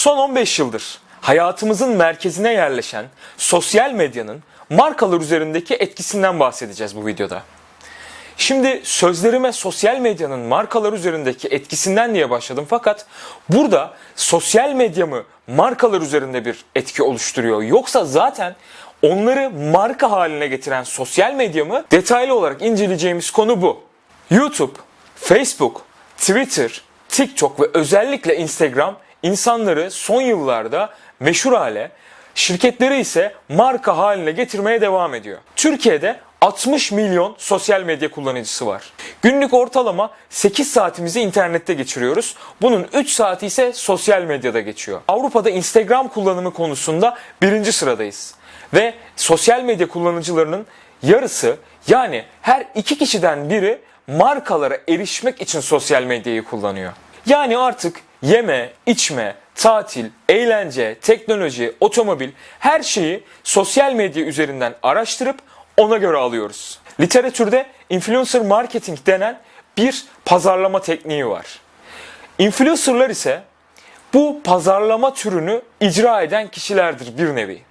Son 15 yıldır hayatımızın merkezine yerleşen sosyal medyanın markalar üzerindeki etkisinden bahsedeceğiz bu videoda. Şimdi sözlerime sosyal medyanın markalar üzerindeki etkisinden diye başladım fakat burada sosyal medya mı markalar üzerinde bir etki oluşturuyor yoksa zaten onları marka haline getiren sosyal medya mı detaylı olarak inceleyeceğimiz konu bu. YouTube, Facebook, Twitter, TikTok ve özellikle Instagram insanları son yıllarda meşhur hale, şirketleri ise marka haline getirmeye devam ediyor. Türkiye'de 60 milyon sosyal medya kullanıcısı var. Günlük ortalama 8 saatimizi internette geçiriyoruz. Bunun 3 saati ise sosyal medyada geçiyor. Avrupa'da Instagram kullanımı konusunda birinci sıradayız. Ve sosyal medya kullanıcılarının yarısı yani her iki kişiden biri markalara erişmek için sosyal medyayı kullanıyor. Yani artık yeme, içme, tatil, eğlence, teknoloji, otomobil her şeyi sosyal medya üzerinden araştırıp ona göre alıyoruz. Literatürde influencer marketing denen bir pazarlama tekniği var. Influencerlar ise bu pazarlama türünü icra eden kişilerdir bir nevi.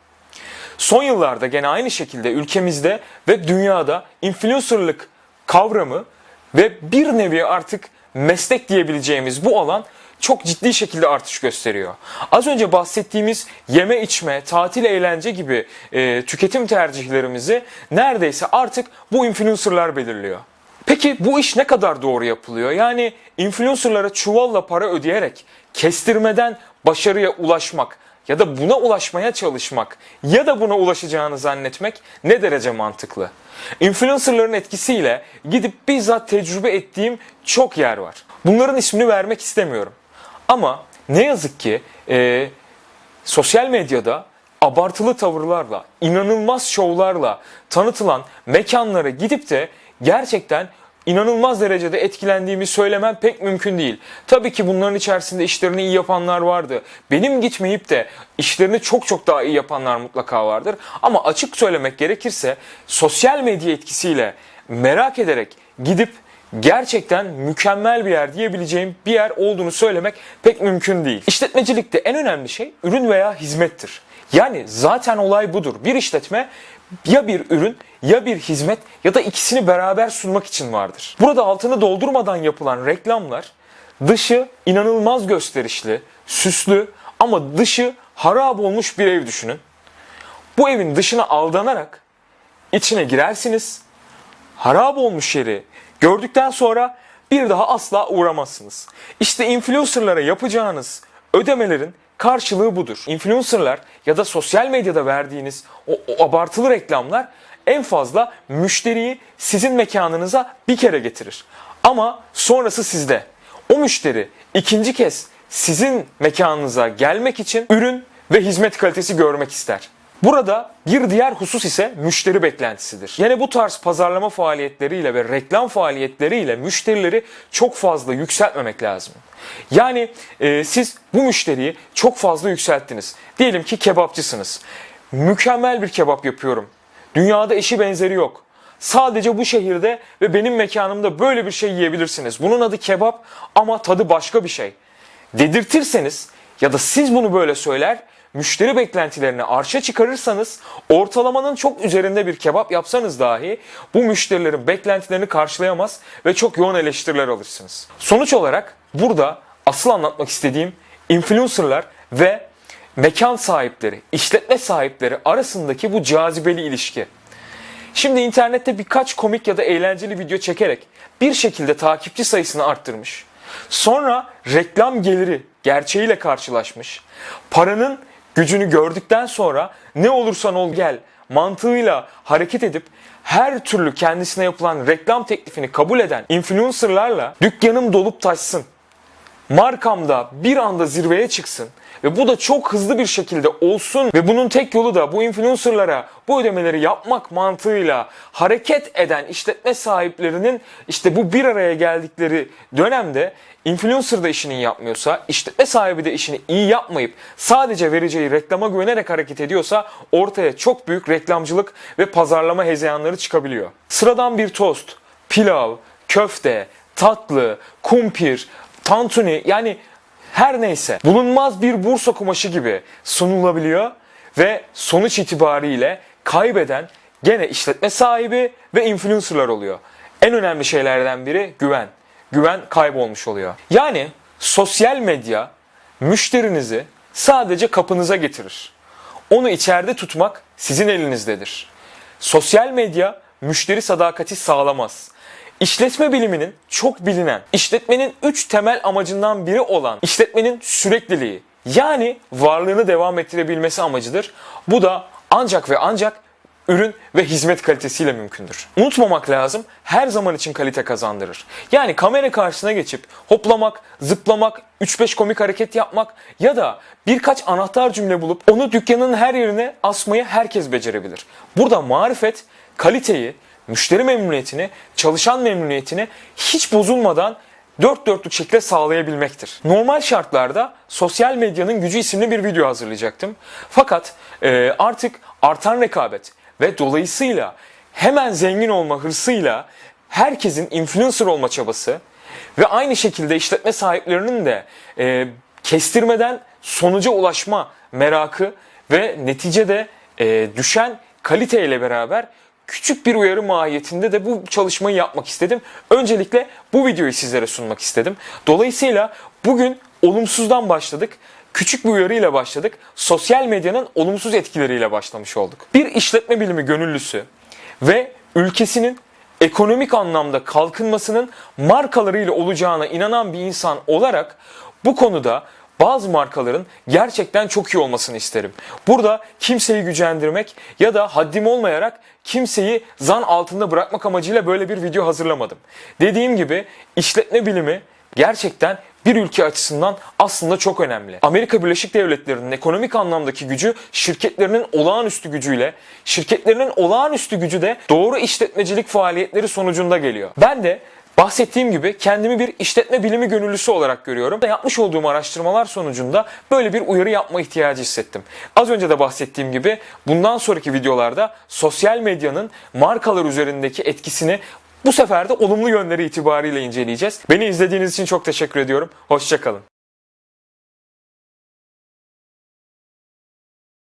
Son yıllarda gene aynı şekilde ülkemizde ve dünyada influencerlık kavramı ve bir nevi artık meslek diyebileceğimiz bu alan çok ciddi şekilde artış gösteriyor. Az önce bahsettiğimiz yeme içme, tatil eğlence gibi e, tüketim tercihlerimizi neredeyse artık bu influencerlar belirliyor. Peki bu iş ne kadar doğru yapılıyor? Yani influencerlara çuvalla para ödeyerek kestirmeden başarıya ulaşmak ya da buna ulaşmaya çalışmak ya da buna ulaşacağını zannetmek ne derece mantıklı? Influencerların etkisiyle gidip bizzat tecrübe ettiğim çok yer var. Bunların ismini vermek istemiyorum. Ama ne yazık ki e, sosyal medyada abartılı tavırlarla, inanılmaz şovlarla tanıtılan mekanlara gidip de gerçekten inanılmaz derecede etkilendiğimi söylemem pek mümkün değil. Tabii ki bunların içerisinde işlerini iyi yapanlar vardı. Benim gitmeyip de işlerini çok çok daha iyi yapanlar mutlaka vardır. Ama açık söylemek gerekirse sosyal medya etkisiyle merak ederek gidip gerçekten mükemmel bir yer diyebileceğim bir yer olduğunu söylemek pek mümkün değil. İşletmecilikte en önemli şey ürün veya hizmettir. Yani zaten olay budur. Bir işletme ya bir ürün ya bir hizmet ya da ikisini beraber sunmak için vardır. Burada altını doldurmadan yapılan reklamlar dışı inanılmaz gösterişli, süslü ama dışı harap olmuş bir ev düşünün. Bu evin dışına aldanarak içine girersiniz. Harap olmuş yeri gördükten sonra bir daha asla uğramazsınız. İşte influencerlara yapacağınız ödemelerin karşılığı budur. Influencerlar ya da sosyal medyada verdiğiniz o, o abartılı reklamlar en fazla müşteriyi sizin mekanınıza bir kere getirir. Ama sonrası sizde. O müşteri ikinci kez sizin mekanınıza gelmek için ürün ve hizmet kalitesi görmek ister. Burada bir diğer husus ise müşteri beklentisidir. Yani bu tarz pazarlama faaliyetleriyle ve reklam faaliyetleriyle müşterileri çok fazla yükseltmemek lazım. Yani e, siz bu müşteriyi çok fazla yükselttiniz. Diyelim ki kebapçısınız. Mükemmel bir kebap yapıyorum. Dünyada eşi benzeri yok. Sadece bu şehirde ve benim mekanımda böyle bir şey yiyebilirsiniz. Bunun adı kebap ama tadı başka bir şey. Dedirtirseniz ya da siz bunu böyle söyler müşteri beklentilerini arşa çıkarırsanız ortalamanın çok üzerinde bir kebap yapsanız dahi bu müşterilerin beklentilerini karşılayamaz ve çok yoğun eleştiriler alırsınız. Sonuç olarak burada asıl anlatmak istediğim influencerlar ve mekan sahipleri, işletme sahipleri arasındaki bu cazibeli ilişki. Şimdi internette birkaç komik ya da eğlenceli video çekerek bir şekilde takipçi sayısını arttırmış. Sonra reklam geliri gerçeğiyle karşılaşmış. Paranın gücünü gördükten sonra ne olursan ol gel mantığıyla hareket edip her türlü kendisine yapılan reklam teklifini kabul eden influencerlarla dükkanım dolup taşsın. Markamda bir anda zirveye çıksın ve bu da çok hızlı bir şekilde olsun ve bunun tek yolu da bu influencerlara bu ödemeleri yapmak mantığıyla hareket eden işletme sahiplerinin işte bu bir araya geldikleri dönemde influencer da işini yapmıyorsa, işletme sahibi de işini iyi yapmayıp sadece vereceği reklama güvenerek hareket ediyorsa ortaya çok büyük reklamcılık ve pazarlama hezeyanları çıkabiliyor. Sıradan bir tost, pilav, köfte, tatlı, kumpir, tantuni yani Her neyse bulunmaz bir bursa kumaşı gibi sunulabiliyor ve sonuç itibariyle kaybeden gene işletme sahibi ve influencerlar oluyor. En önemli şeylerden biri güven. Güven kaybolmuş oluyor. Yani sosyal medya müşterinizi sadece kapınıza getirir. Onu içeride tutmak sizin elinizdedir. Sosyal medya müşteri sadakati sağlamaz. İşletme biliminin çok bilinen, işletmenin 3 temel amacından biri olan işletmenin sürekliliği yani varlığını devam ettirebilmesi amacıdır. Bu da ancak ve ancak ürün ve hizmet kalitesiyle mümkündür. Unutmamak lazım her zaman için kalite kazandırır. Yani kamera karşısına geçip hoplamak, zıplamak, 3-5 komik hareket yapmak ya da birkaç anahtar cümle bulup onu dükkanın her yerine asmayı herkes becerebilir. Burada marifet kaliteyi, müşteri memnuniyetini, çalışan memnuniyetini hiç bozulmadan dört dörtlük şekilde sağlayabilmektir. Normal şartlarda sosyal medyanın gücü isimli bir video hazırlayacaktım. Fakat e, artık artan rekabet ve dolayısıyla hemen zengin olma hırsıyla herkesin influencer olma çabası ve aynı şekilde işletme sahiplerinin de e, kestirmeden sonuca ulaşma merakı ve neticede e, düşen kaliteyle beraber küçük bir uyarı mahiyetinde de bu çalışmayı yapmak istedim. Öncelikle bu videoyu sizlere sunmak istedim. Dolayısıyla bugün olumsuzdan başladık. Küçük bir uyarıyla başladık. Sosyal medyanın olumsuz etkileriyle başlamış olduk. Bir işletme bilimi gönüllüsü ve ülkesinin ekonomik anlamda kalkınmasının markalarıyla olacağına inanan bir insan olarak bu konuda bazı markaların gerçekten çok iyi olmasını isterim. Burada kimseyi gücendirmek ya da haddim olmayarak kimseyi zan altında bırakmak amacıyla böyle bir video hazırlamadım. Dediğim gibi işletme bilimi gerçekten bir ülke açısından aslında çok önemli. Amerika Birleşik Devletleri'nin ekonomik anlamdaki gücü şirketlerinin olağanüstü gücüyle, şirketlerinin olağanüstü gücü de doğru işletmecilik faaliyetleri sonucunda geliyor. Ben de Bahsettiğim gibi kendimi bir işletme bilimi gönüllüsü olarak görüyorum. Yapmış olduğum araştırmalar sonucunda böyle bir uyarı yapma ihtiyacı hissettim. Az önce de bahsettiğim gibi bundan sonraki videolarda sosyal medyanın markalar üzerindeki etkisini bu sefer de olumlu yönleri itibariyle inceleyeceğiz. Beni izlediğiniz için çok teşekkür ediyorum. Hoşçakalın.